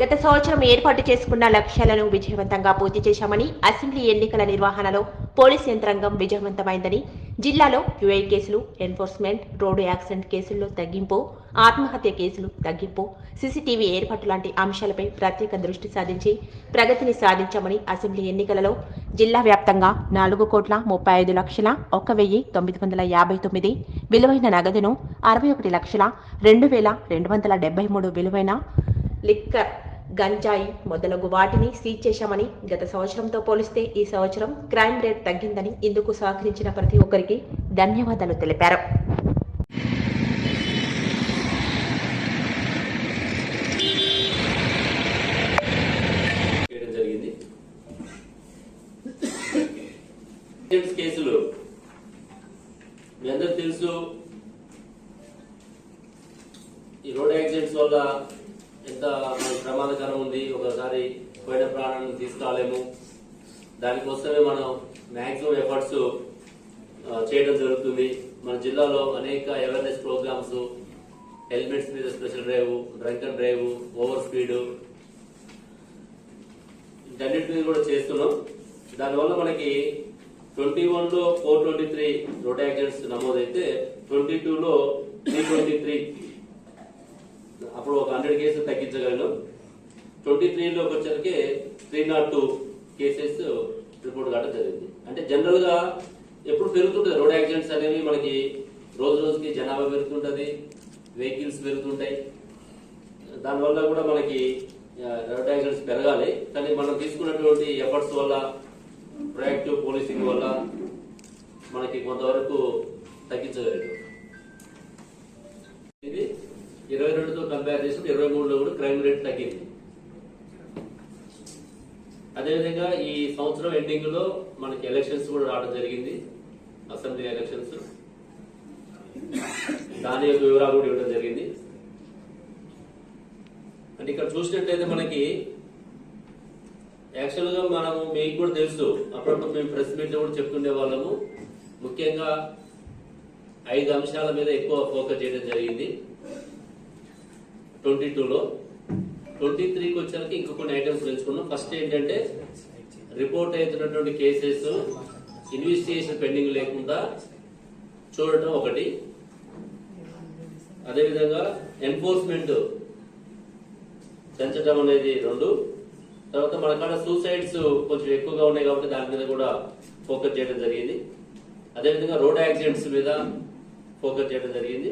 గత సంవత్సరం ఏర్పాటు చేసుకున్న లక్ష్యాలను విజయవంతంగా పూర్తి చేశామని అసెంబ్లీ ఎన్నికల నిర్వహణలో పోలీస్ యంత్రాంగం విజయవంతమైందని జిల్లాలో యుఐ కేసులు ఎన్ఫోర్స్మెంట్ రోడ్డు యాక్సిడెంట్ కేసుల్లో తగ్గింపు ఆత్మహత్య కేసులు తగ్గింపు సీసీటీవీ ఏర్పాటు లాంటి అంశాలపై ప్రత్యేక దృష్టి సాధించి ప్రగతిని సాధించామని అసెంబ్లీ ఎన్నికలలో జిల్లా వ్యాప్తంగా నాలుగు కోట్ల ముప్పై ఐదు లక్షల ఒక వెయ్యి తొమ్మిది వందల యాభై తొమ్మిది విలువైన నగదును అరవై ఒకటి లక్షల రెండు వేల రెండు వందల డెబ్బై మూడు విలువైన లిక్కర్ గంజాయి మొదలగు వాటిని సీజ్ చేశామని గత సంవత్సరంతో పోలిస్తే ఈ సంవత్సరం క్రైమ్ రేట్ తగ్గిందని ఇందుకు సహకరించిన ప్రతి ఒక్కరికి ధన్యవాదాలు తెలిపారు. కేసులు. మీ అందరికి తెలుసు ఈ రోడ్ యాక్సిడెంట్స్ వల్ల ఎంత ప్రమాదకరం ఉంది ఒకసారి పోయిన ప్రాణాలను తీసుకురాలేము. దానికోసమే మనం మ్యాక్సిమం ఎఫర్ట్స్ చేయడం జరుగుతుంది. మన జిల్లాలో అనేక అవేర్నెస్ ప్రోగ్రామ్స్ హెల్మెట్స్ మీద special drive drunk and drive over speed వీటన్నిటి మీద కూడా చేస్తున్నాం. దానివల్ల మనకి ట్వంటీ వన్లో four twenty three road accidents నమోదైతే twenty two లో త్రీ ట్వంటీ త్రీ అప్పుడు ఒక హండ్రెడ్ కేసులు తగ్గించగలను. ట్వంటీ త్రీలోకి వచ్చరికి three naught two cases report కావడం జరిగింది. అంటే జనరల్గా ఎప్పుడు పెరుగుతుంటుంది. రోడ్ యాక్సిడెంట్స్ అనేవి మనకి రోజు రోజుకి జనాభా పెరుగుతుంటుంది. వెహికల్స్ పెరుగుతుంటాయి. దానివల్ల కూడా మనకి రోడ్ యాక్సిడెంట్స్ పెరగాలి. కానీ మనం తీసుకున్నటువంటి ఎఫర్ట్స్ వల్ల ప్రొయాక్టివ్ పోలీసింగ్ వల్ల మనకి కొంతవరకు తగ్గించగలిగాం. ఇరవై రెండుతో కంపేర్ చేసి ఇరవై మూడులో కూడా క్రైమ్ రేట్ తగ్గింది. అదేవిధంగా ఈ సంవత్సరం ఎండింగ్లో మనకి ఎలక్షన్స్ కూడా రావడం జరిగింది. అసెంబ్లీ ఎలక్షన్స్ దాని యొక్క వివరాలు కూడా ఇవ్వడం జరిగింది. అంటే ఇక్కడ చూసినట్లయితే మనకి యాక్చువల్గా మనము మీకు కూడా తెలుసు అప్పుడప్పుడు మేము ప్రెస్ మీట్ కూడా చెప్తుండే వాళ్ళము. ముఖ్యంగా ఐదు అంశాల మీద ఎక్కువ ఫోకస్ చేయడం జరిగింది. ట్వంటీ టూలో. ట్వంటీ త్రీకి వచ్చాక ఇంకా కొన్ని ఐటమ్స్ తెలుసుకున్నాం ఫస్ట్ ఏంటంటే రిపోర్ట్ అవుతున్నటువంటి కేసెస్ ఇన్వెస్టిగేషన్ పెండింగ్ లేకుండా చూడటం ఒకటి. అదేవిధంగా ఎన్ఫోర్స్మెంట్ పెంచడం అనేది రెండు. తర్వాత మన కాడ సూసైడ్స్ కొంచెం ఎక్కువగా ఉన్నాయి కాబట్టి దాని మీద కూడా ఫోకస్ చేయడం జరిగింది. అదేవిధంగా రోడ్ యాక్సిడెంట్స్ మీద ఫోకస్ చేయడం జరిగింది.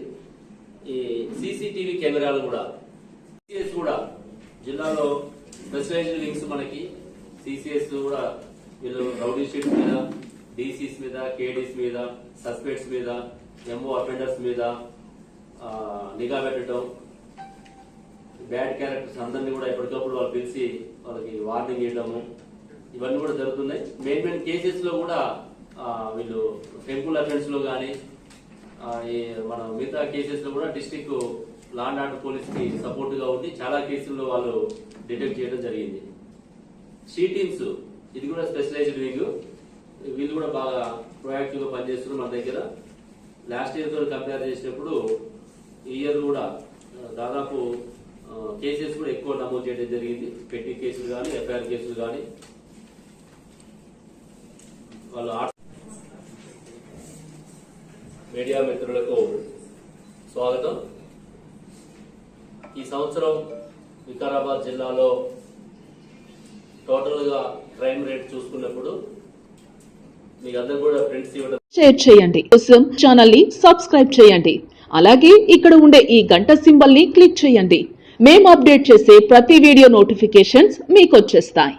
ఈ సీసీటీవీ కెమెరాలు కూడా సిసిఎస్ కూడా జిల్లాలో స్పెషలైజ్డ్ వింగ్స్ మనకి సిసిఎస్ కూడా వీళ్ళు రౌడీ షీట్స్ మీద డీసీస్ మీద కేడీస్ మీద సస్పెక్ట్స్ మీద ఎంఓ అఫెండర్స్ మీద నిఘా పెట్టడం బ్యాడ్ క్యారెక్టర్స్ అందరినీ కూడా ఎప్పటికప్పుడు వాళ్ళు పిలిచి వాళ్ళకి వార్నింగ్ ఇవ్వడము ఇవన్నీ కూడా జరుగుతున్నాయి. మెయిన్ మెయిన్ కేసెస్లో కూడా వీళ్ళు టెంపుల్ అఫెన్స్లో కానీ మన మిగతా కేసెస్లో కూడా డిస్టిక్ లాండ్ ఆర్డర్ పోలీస్కి సపోర్ట్గా ఉండి చాలా కేసుల్లో వాళ్ళు డిటెక్ట్ చేయడం జరిగింది. షీ టీమ్స్ ఇది కూడా స్పెషలైజ్డ్ వింగ్ వీళ్ళు కూడా బాగా ప్రొయాక్టివ్గా పనిచేస్తున్నారు మన దగ్గర. లాస్ట్ ఇయర్తో కంపేర్ చేసినప్పుడు ఈ ఇయర్ కూడా దాదాపు కేసెస్ కూడా ఎక్కువ నమోదు చేయడం జరిగింది. పెట్టి కేసులు కానీ ఎఫ్ఐఆర్ కేసులు కానీ వాళ్ళు మీడియా మిత్రులకు స్వాగతం. ఈ సంవత్సరం వికారాబాద్ జిల్లాలో టోటల్గా క్రైమ్ రేట్ చూసుకున్నప్పుడు మీకు అందరు కూడా ప్రింట్స్ ఇవ్వడం షేర్ చేయండి. కోసం ఛానల్ని సబ్స్క్రైబ్ చేయండి. అలాగే ఇక్కడ ఉండే ఈ గంట సింబల్ని క్లిక్ చేయండి. మేము అప్డేట్ చేసే ప్రతి వీడియో నోటిఫికేషన్స్ మీకు వచ్చేస్తాయి.